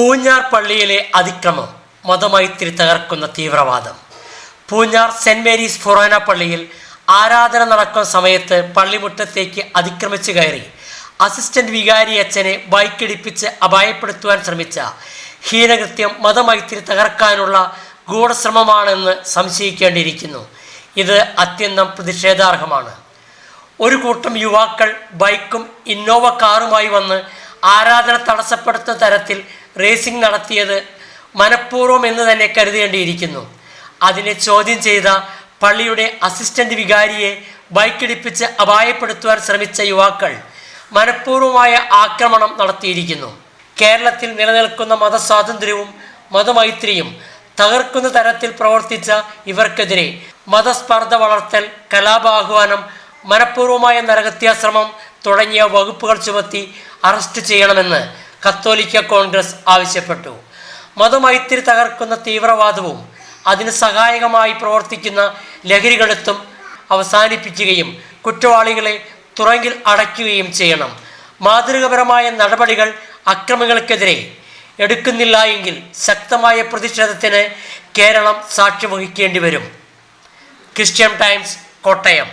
പൂഞ്ഞാർ പള്ളിയിലെ അതിക്രമം മതമൈത്രി തകർക്കുന്ന തീവ്രവാദം. പൂഞ്ഞാർ സെന്റ് മേരീസ് ഫൊറോന പള്ളിയിൽ ആരാധന നടക്കുന്ന സമയത്ത് പള്ളിമുറ്റത്തേക്ക് അതിക്രമിച്ചു കയറി. അസിസ്റ്റന്റ് വികാരി അച്ഛനെ ബൈക്കിടിപ്പിച്ച് അപായപ്പെടുത്തുവാൻ ശ്രമിച്ച ഹീനകൃത്യം മതമൈത്രി തകർക്കാനുള്ള ഗൂഢശ്രമമാണെന്ന് സംശയിക്കേണ്ടിയിരിക്കുന്നു. ഇത് അത്യന്തം പ്രതിഷേധാർഹമാണ്. ഒരു കൂട്ടം യുവാക്കൾ ബൈക്കും ഇന്നോവ കാറുമായി വന്ന് ആരാധന തടസ്സപ്പെടുത്തുന്ന തരത്തിൽ റേസിംഗ് നടത്തിയത് മനഃപൂർവം എന്ന് തന്നെ കരുതേണ്ടിയിരിക്കുന്നു. അതിനെ ചോദ്യം ചെയ്ത പള്ളിയുടെ അസിസ്റ്റന്റ് വികാരിയെ ബൈക്കിടിപ്പിച്ച് അപായപ്പെടുത്തുവാൻ ശ്രമിച്ച യുവാക്കൾ മനഃപൂർവമായ ആക്രമണം നടത്തിയിരിക്കുന്നു. കേരളത്തിൽ നിലനിൽക്കുന്ന മതസ്വാതന്ത്ര്യവും മതമൈത്രിയും തകർക്കുന്ന തരത്തിൽ പ്രവർത്തിച്ച ഇവർക്കെതിരെ മതസ്പർദ്ധ വളർത്തൽ കലാപാഹ്വാനം മനഃപൂർവമായ നരഹത്യാശ്രമം തുടങ്ങിയ വകുപ്പുകൾ ചുമത്തി അറസ്റ്റ് ചെയ്യണമെന്ന് കത്തോലിക്ക കോൺഗ്രസ് ആവശ്യപ്പെട്ടു. മതമൈത്രി തകർക്കുന്ന തീവ്രവാദവും അതിന് സഹായകമായി പ്രവർത്തിക്കുന്ന ലഹരികളെത്തും അവസാനിപ്പിക്കുകയും കുറ്റവാളികളെ തുറങ്കിൽ അടയ്ക്കുകയും ചെയ്യണം. മാതൃകപരമായ നടപടികൾ അക്രമികൾക്കെതിരെ എടുക്കുന്നില്ല എങ്കിൽ ശക്തമായ പ്രതിഷേധത്തിന് കേരളം സാക്ഷ്യം വഹിക്കേണ്ടി വരും. Christian Times Kottayam.